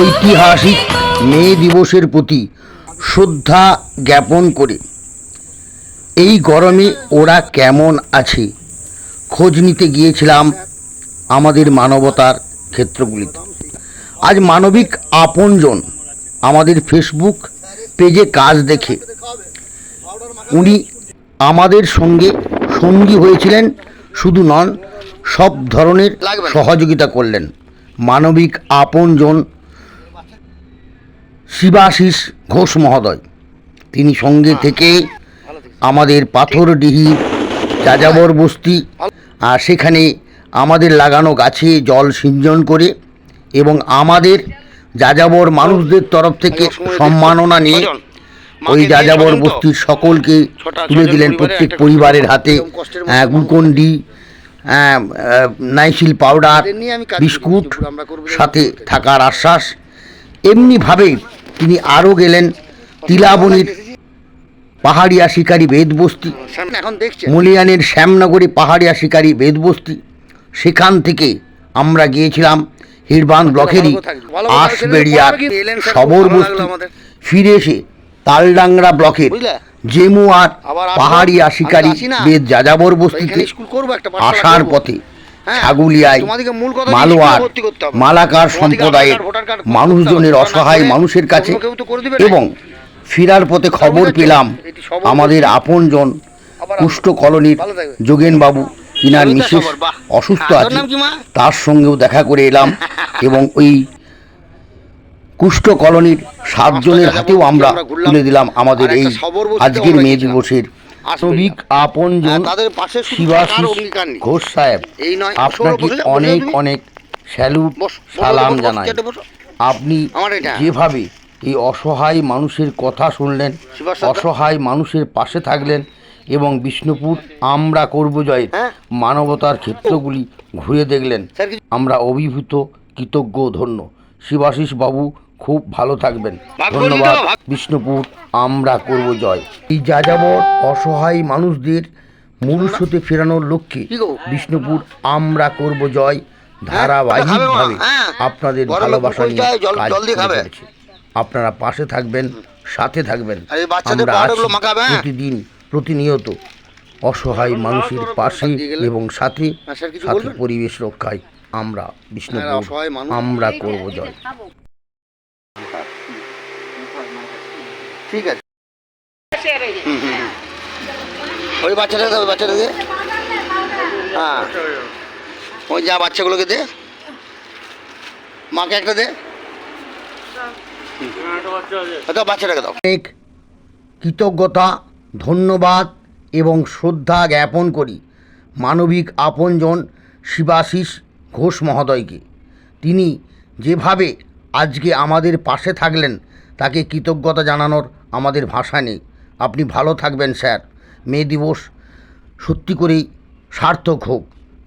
ঐতিহাসিক মে দিবসের প্রতি শ্রদ্ধা জ্ঞাপন করে। এই গরমে ওরা কেমন আছে? খোঁজ নিতে গিয়েছিলাম আমাদের মানবতার ক্ষেত্রগুলিতে। আজ মানবিক আপনজন আমাদের ফেসবুক পেজে কাজ দেখে। উনি আমাদের সঙ্গে সঙ্গী হয়েছিলেন শুধু নন সব ধরনের সহযোগিতা করলেন। মানবিক আপনজন শিবাশিস ঘোষ মহোদয়। তিনি সঙ্গে থেকে আমাদের পাথরডিহি যাযাবর বস্তি আর সেখানে আমাদের লাগানো গাছে জল সিঞ্চন করে এবং আমাদের যাযাবর মানুষদের তরফ থেকে সম্মাননা নিয়ে ওই যাযাবর বস্তির সকলকে তুলে দিলেন প্রত্যেক পরিবারের হাতে। Glucon D Nycil powder biscuit সাথে থাকার আশ্বাস। এমনিভাবে তিনি আরও গেলেন তিলাবনির পাহাড়িয়া শিকারী বেদবস্তি। মলিয়ানের শ্যামনগরী পাহাড়িয়া শিকারী বেদবস্তি। সেখান থেকে আমরা গিয়েছিলাম হিরবান ব্লকেরই আশবেড়িয়ার সবর বস্তি ফিরে এসে তালডাংরা ব্লকের বুঝলে? জেমুয়ার পাহাড়িয়া শিকারী বেদ যাযাবর বস্তিতে এখানে স্কুল করব একটা পাঠশালা আসার পথে ছাগুলিয়ায় কথা হচ্ছে মালোয়ার মালাকার সম্প্রদায়ের মানুষজনের অসহায় মানুষের কাছে। এবং ফেরার পথে খবর পেলাম আমাদের। আপনজন কুষ্ঠ কলোনির যোগেনবাবু সবিতা মিসেস অসুস্থ হ্যাঁ, আছে? তার সঙ্গেও দেখা করে এলাম এবং ওই কুষ্ঠ কলোনির সাতজনের হাতেও আমরা তুলে দিলাম আমাদের এই আজকের আমরা মে দিবসের আন্তরিক আপনজন হ্যাঁ, তাদের পাশে শুধু শিবাশিস। ঘোষ সাহেব এই নয়, আপনাকে অনেক অনেক স্যালুট সালাম জানাই। আপনি যেভাবে এই অসহায় মানুষের কথা শুনলেন অসহায় মানুষের পাশে থাকলেন এবং বিষ্ণুপুর আমরা করব জয়ের হ্যাঁ। মানবতার ক্ষেত্রগুলি ঘুরে দেখলেন। আমরা অভিভূত কৃতজ্ঞ ধন্য। শিবাশিস বাবু খুব ভালো থাকবেন। ধন্যবাদ। বিষ্ণুপুর আমরা করব জয়। এই যাযাবর অসহায় মানুষদের মনুষ্যতে ফেরানোর লক্ষ্যে বিষ্ণুপুর আমরা করব জয় ধারাবাহিকভাবে। হ্যাঁ। আপনাদের গরমে ভালোবাসা নিয়ে কাজ জল দিয়ে করে আপনারা পাশে থাকবেন সাথে থাকবেন। আমরা হ্যাঁ? প্রতিদিন প্রতিনিয়ত অসহায় মানুষের পাশে এবং সাথে হ্যাঁ, সাথে পরিবেশ রক্ষায় আমরা হ্যাঁ, বিষ্ণুপুর আমরা করব জয়। ঠিক আছে। ওই বাচ্চাটা দে ওই বাচ্চাটা দে। হ্যাঁ। ওই যা বাচ্চাগুলোকে দে। মাকে একটা দে। বাচ্চাটাকে দাও। অনেক কৃতজ্ঞতা, ধন্যবাদ এবং শ্রদ্ধা জ্ঞাপন করি মানবিক আপনজন শিবাশিস ঘোষ মহোদয়কে। তিনি যেভাবে আজকে আমাদের পাশে থাকলেন তাকে কৃতজ্ঞতা জানানোর আমাদের ভাষা নেই। আপনি ভালো থাকবেন, স্যার। মে দিবস সত্যি করেই সার্থক হোক।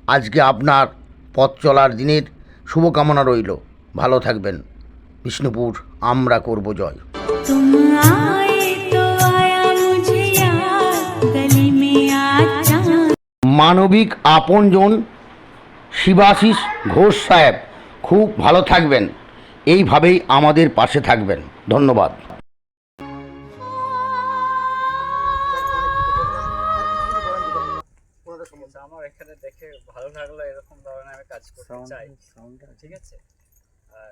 আজকে আপনার পথ চলার দিনের শুভকামনা রইল। ভালো থাকবেন। বিষ্ণুপুর, আমরা করব জয়। মানবিক আপনজন শিবাশিস ঘোষ সাহেব, খুব ভালো থাকবেন। এইভাবেই আমাদের পাশে থাকবেন। ধন্যবাদ। আমার এখানে দেখে ভালো লাগল এরকম ধরনের আমি কাজ করতে চাই। ঠিক আছে? আর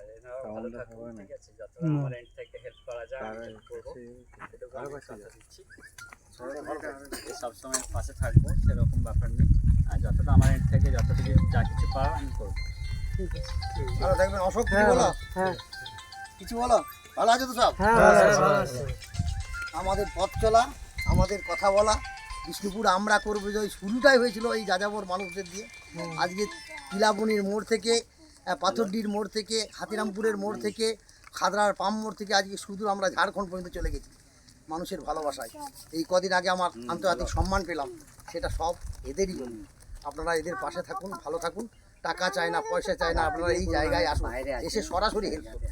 ভালো থাকুন ঠিক আছে? যতটা আমার এন্ড থেকে হেল্প করা যায় আমি করব। এটুকু আমি কথা দিচ্ছি। সবসময় পাশে থাকব সেরকম ব্যাপার নেই। আর যতটা আমার এন্ড থেকে যতটুকু যা কিছু পারো আমি করব। ভালো থাকবেন অশোক কিছু বলো? কিছু বলো? ভালো আছে তো সব? আমাদের পথ চলা আমাদের কথা বলা বিষ্ণুপুর আমরা করব যে ওই শুরুটাই হয়েছিল এই যাযাবর মানুষদের দিয়ে। আজকে তিলাবনির মোড় থেকে পাথরডির মোড় থেকে হাতিরামপুরের মোড় থেকে খাদরার পাম মোড় থেকে আজকে শুধু আমরা ঝাড়খণ্ড পর্যন্ত চলে গেছি মানুষের ভালোবাসায়। এই কদিন আগে আমার আন্তর্জাতিক সম্মান পেলাম সেটা সব এদেরই। জন্য আপনারা এদের পাশে থাকুন ভালো থাকুন। টাকা চায় না পয়সা চায় না আপনারা এই জায়গায় আসুন। এসে সরাসরি হেল্প করুন।